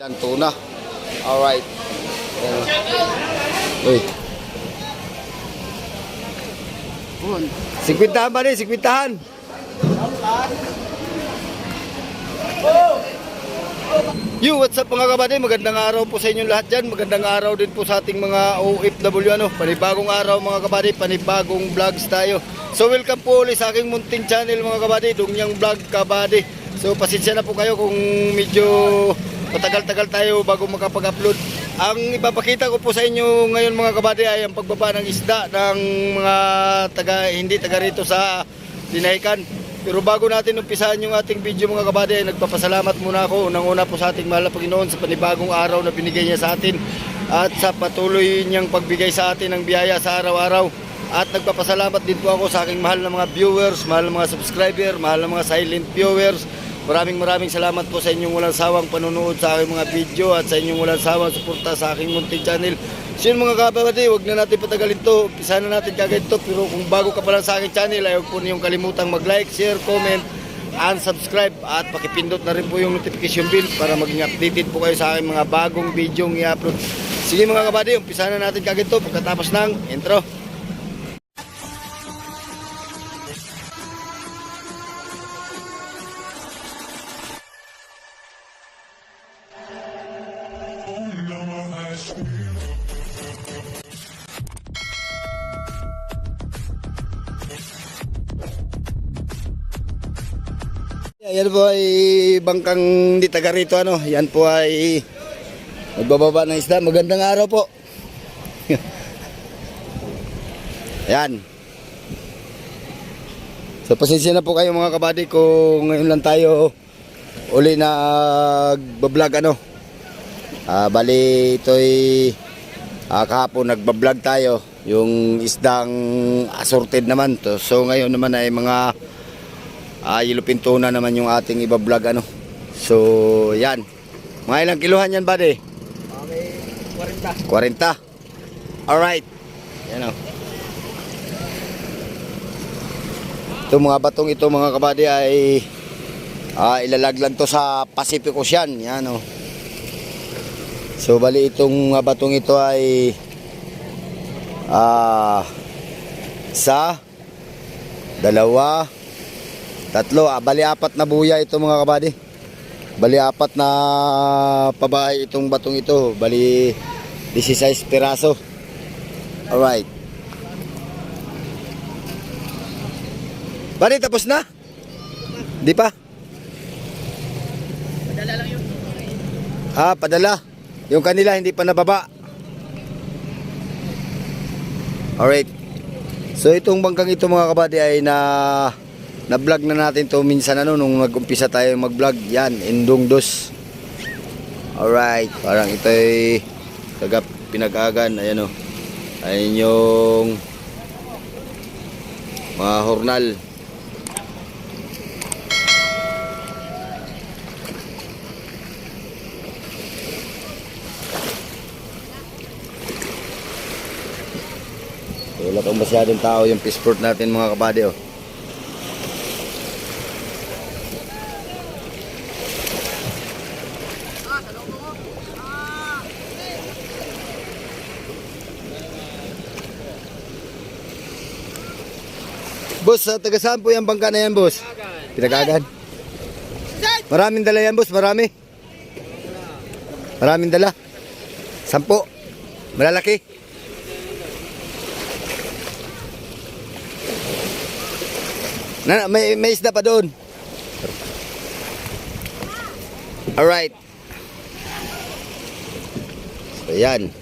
Dan tuna. Alright. Uy. Sikwintahan ba rin? Sikwintahan. Yo, what's up mga kabady? Magandang araw po sa inyong lahat dyan. Magandang araw din po sa ating mga OFW. Ano? Panibagong araw mga kabady, panibagong vlogs tayo. So welcome po ulit sa aking munting channel mga kabady, Dungyang Vlog Kabady. So pasensya na po kayo kung medyo matagal-tagal tayo bago makapag-upload. Ang ipapakita ko po sa inyo ngayon mga kabady ay ang pagbaba ng isda ng mga taga, hindi taga rito sa Dinahikan. Pero bago natin umpisahan yung ating video mga kabady, ay nagpapasalamat muna ako unang-una po sa ating mahal na Panginoon sa panibagong araw na binigay niya sa atin at sa patuloy niyang pagbigay sa atin ng biyaya sa araw-araw. At nagpapasalamat din po ako sa aking mahal na mga viewers, mahal na mga subscriber, mahal na mga silent viewers. Maraming maraming salamat po sa inyong walang sawang panonood sa aking mga video at sa inyong walang sawang suporta sa aking munting channel. So mga kabady, huwag na natin patagalin to. Umpisa na natin kagad to. Pero kung bago ka pa lang sa aking channel, ay huwag po niyong kalimutang mag-like, share, comment, and subscribe. At pakipindot na rin po yung notification bell para maging updated po kayo sa aking mga bagong video i-upload. Sige mga kabady, umpisa na natin kagad to pagkatapos ng intro. Yan po ay bangkang di taga rito ano. Yan po ay magbababa ng isda. Magandang araw po. Yan. So pasensya na po kayo mga kabady kung ngayon lang tayo uli na vlog ano. Ah, bali ito'y ah, kahapon nagbablog tayo yung isdang assorted naman to. So ngayon naman ay mga Ah, ilupinto na naman yung ating iba-vlog ano. So, yan. Mga ilang kiluhan yan, buddy? Okay, 40. 40. Alright. Yan o. Ito mga batong ito mga kabady ay ah, ilalaglag to sa Pacific Ocean. Yan o. So, bali itong batong ito ay ah, sa dalawa, Tatlo, ah, bali apat na buya ito mga kabady. Bali apat na pabahay itong batong ito. Bali 16 piraso. Alright. Bali tapos na? Di pa? Padala lang yun. Ah, padala. Yung kanila hindi pa nababa. Alright. So itong bangkang ito mga kabady ay na na-vlog na natin to minsan ano nung nag-umpisa tayo mag-vlog. Yan, Indong Dos. Alright, parang ito ay taga pinag-agan. Ayan o. Ayan yung mga hornal. Wala pang masyadong tao yung fishport natin mga kabady oh. Boss, sa taga po yung bangka na yan, boss? Pinagagan. Maraming dala yan, boss. Marami. Maraming dala. Sampo. Malalaki. Na, may, may isda pa doon. Alright. So, yan.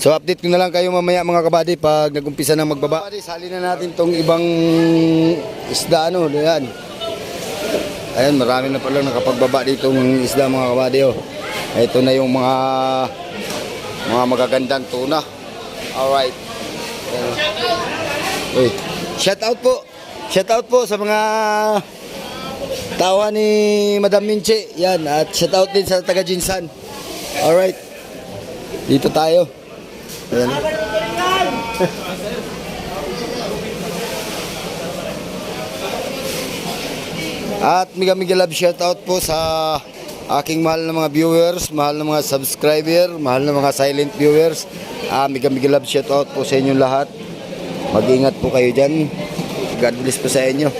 So, update ko na lang kayo mamaya mga kabady pag nagumpisa na magbaba. Kabady, sali na natin tong ibang isda, ano, yan. Ayan, marami na pala nakapagbaba dito ng isda mga kabady, oh. Ito na yung mga mga magagandang tuna. Alright. Ayan. Uy, shout out po. Shout out po sa mga tawa ni Madam Minche. Yan, at shout out din sa taga Jinsan. Alright. Dito tayo. Ayan. At Mega Mega Love shout out po sa aking mahal na mga viewers, mahal na mga subscriber, mahal na mga silent viewers. Ah, mega mega love shout out po sa inyong lahat. Mag-ingat po kayo dyan. God bless po sa inyo.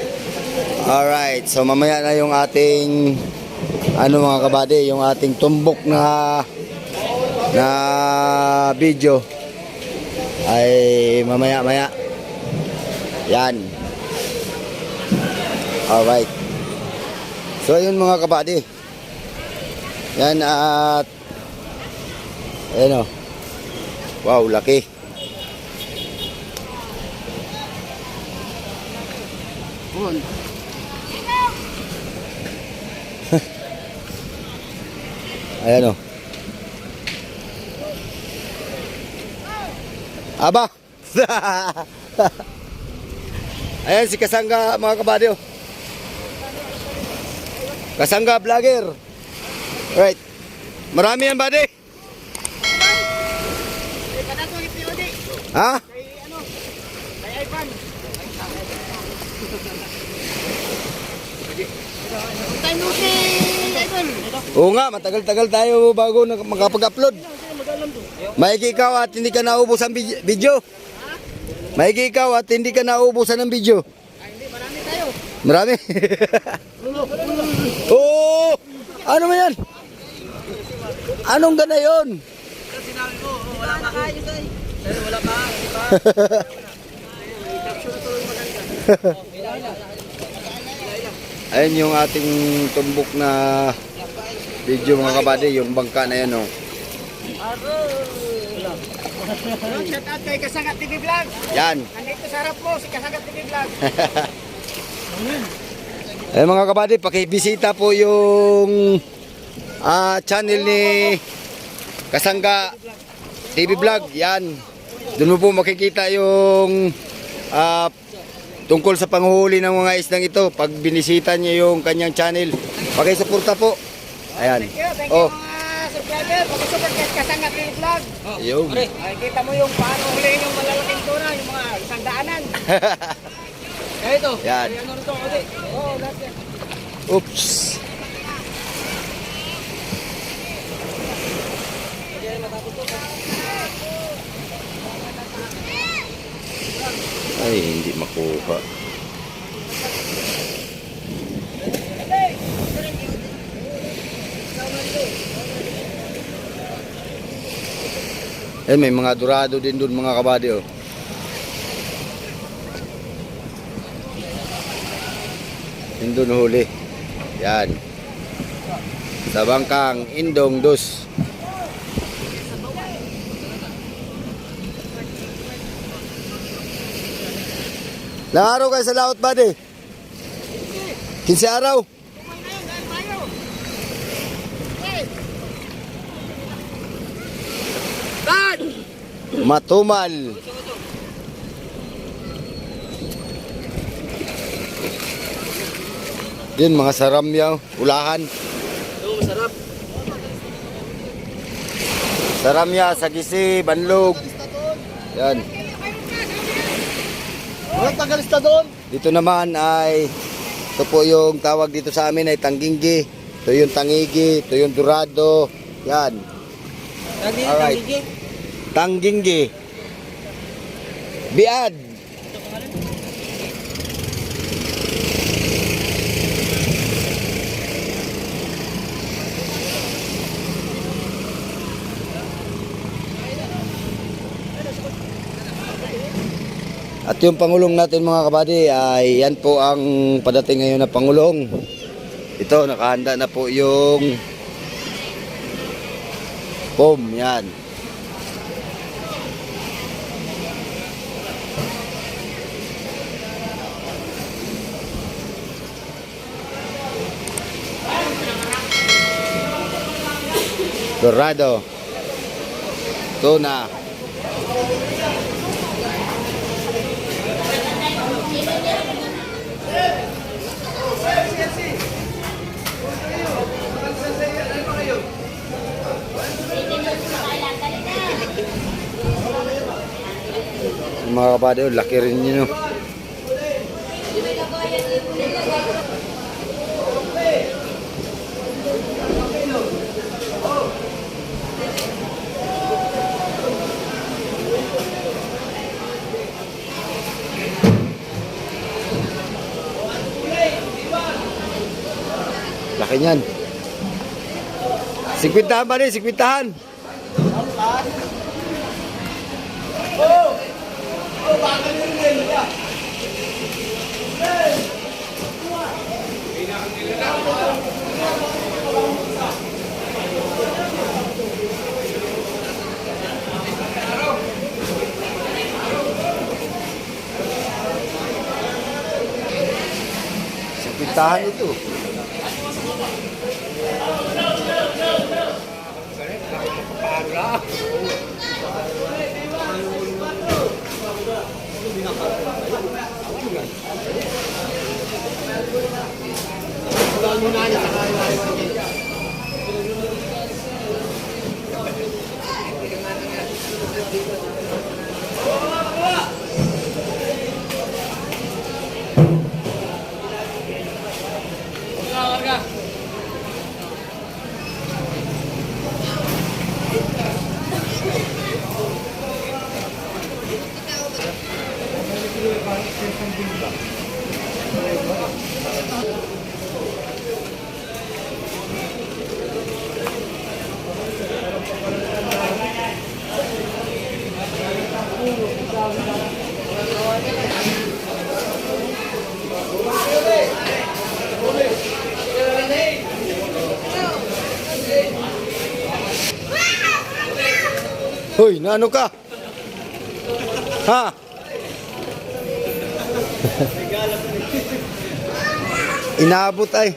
Alright, so mamaya na yung ating ano mga kabady, yung ating tumbok na na video ay mamaya maya. Yan. Alright. So ayun mga kabady. Yan at Ayan o. Wow, laki. Ayan o. Aba! Ayan si Kasangga mga kabady o. Kasangga vlogger. Right. Marami yan, buddy. Ha? Oo nga, matagal-tagal tayo bago makapag-upload. Maigi ikaw at hindi ka naubos ang vid- video. Maigi ikaw at hindi ka naubusan ng video. Marami. Oo! Ano mo yan? Anong gana yun? Ayun yung ating tumbok na video mga kabady, yung bangka na yan oh. Shout out kay Kasangat TV Vlog. Yan. Nandito sa harap mo si Kasangat TV Vlog. Eh mga kabady, pakibisita po yung ah, channel ni Kasangga TV Vlog. Yan. Doon mo po makikita yung ah, tungkol sa panghuli ng mga isdang ito. Pag binisita niyo yung kanyang channel, pakisuporta po. Ayan. Thank you, thank Oh, you mga subscriber. Pag-support kay Kasangat TV Vlog. yun. Ay, kita mo yung paano huliin yung malalaking tuna, yung mga isang daanan. Eh, ito. Yan. Ay, ano rito. Oo, lahat yan. Oops. Ay, hindi makuha. Eh, may mga durado din doon mga kabady oh. Yun huli. Yan. Sa bangkang Indong Dos. Ilang araw kayo sa laot, buddy? 15 araw. Matumal. Din mga saramyaw, ulahan. Oo, masarap. Saramya, sagisi, banlog. Yan. Walang tagalista doon. Dito naman ay ito po yung tawag dito sa amin ay tangginggi. Ito yung tangigi, ito yung durado. Yan. Alright. Tangginggi. Biad. At yung pangulong natin mga kabady ay yan po ang padating ngayon na pangulong. Ito nakahanda na po yung pom yan. Dorado. Tuna. Yung mga kabady, oh, laki rin yun. oh. Laki niyan. Sikwintahan ba rin? Sikwintahan. Sikwintahan ito. una Hoy, naano ka? Ha? Inaabot ay.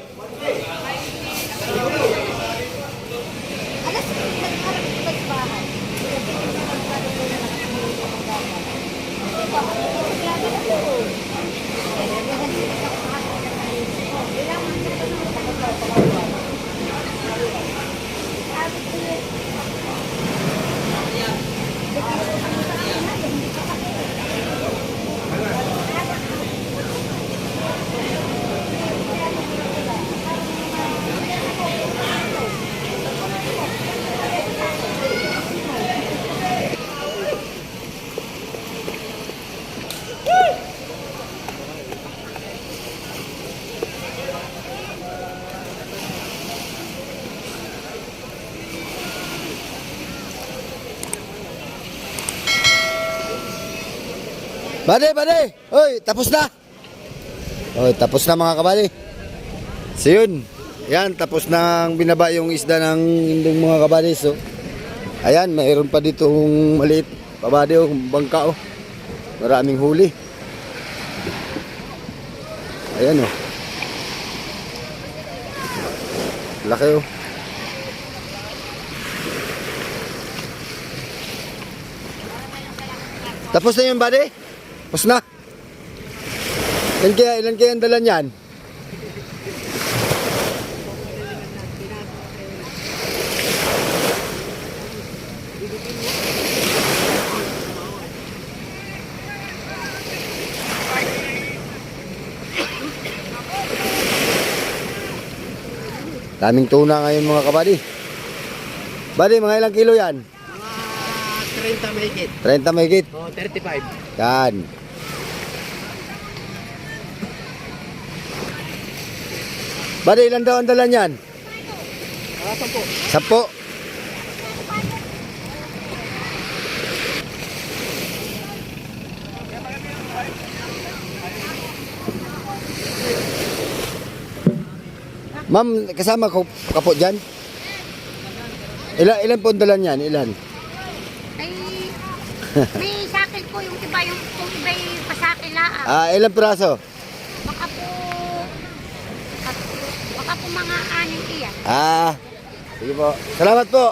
Bade, bade. Hoy, tapos na. Hoy, tapos na mga kabali. So yun. Yan, tapos na ang binaba yung isda ng indong mga kabali. So, ayan, mayroon pa dito maliit pabade oh, bangka oh. Maraming huli. Ayan oh. Laki oh. Tapos na yun, buddy? Tapos na. Ilan kaya, ilan kaya ang dala niyan? Daming tuna ngayon mga kabady. Buddy, mga ilang kilo yan? Mga 30 mahigit. 30 mahigit. O, 35. Yan. Bade, ilan daw ang dala niyan? Kasan po? Sampo. Ma'am, kasama ko kapo dyan? Ilan, ilan po ang dala niyan? Ilan? Ay, may sakil po yung iba, yung kung iba yung pasakil lang. Ah, ilan piraso? Baka po, baka po, baka po mga aning iyan. Ah, sige po. Salamat po.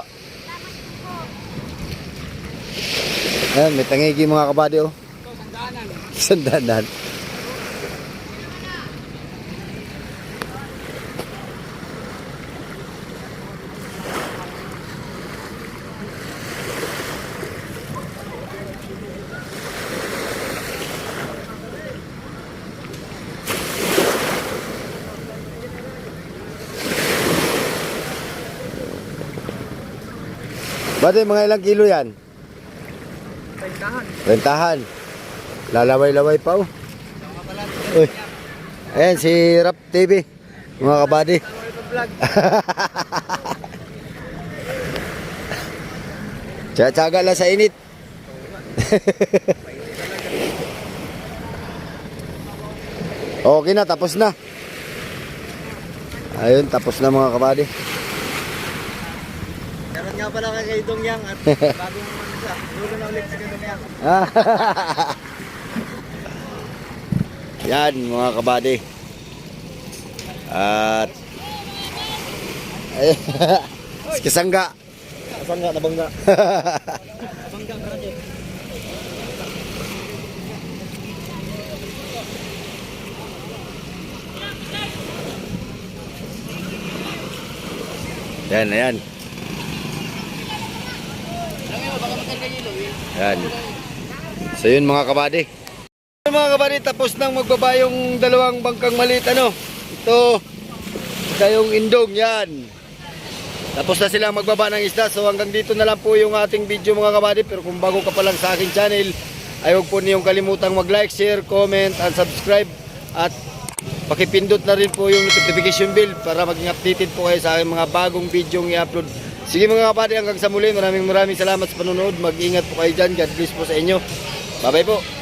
Ayan, may tangigi mga kabady oh. Sandanan. Bade, mga ilang kilo yan? Pagkahan. Rentahan. Lalaway-laway pa oh. Uy. Ayan, si Rap TV. Mga kabady. Ano ito vlog? Tsaga lang sa init. okay na, tapos na. Ayun, tapos na mga kabady. Pala kay Dong Yang at bagong ano siya. Dulo na ulit si Dong Yang. Yan mga kabady. At ay, Kisangga. Nga nabangga? Bangga ka rin. Yan, ayan. Yan. So yun mga kabady. Mga kabady, tapos nang magbaba yung dalawang bangkang maliit ano. Ito, ito yung indong yan. Tapos na silang magbaba ng isda. So hanggang dito na lang po yung ating video mga kabady. Pero kung bago ka pa lang sa aking channel, ay huwag po niyong kalimutang mag-like, share, comment, and subscribe. At pakipindot na rin po yung notification bell para maging updated po kayo sa aking mga bagong video i-upload. Sige mga kapatid, hanggang sa muli. Maraming maraming salamat sa panonood. Mag-ingat po kayo dyan. God bless po sa inyo. Bye-bye po.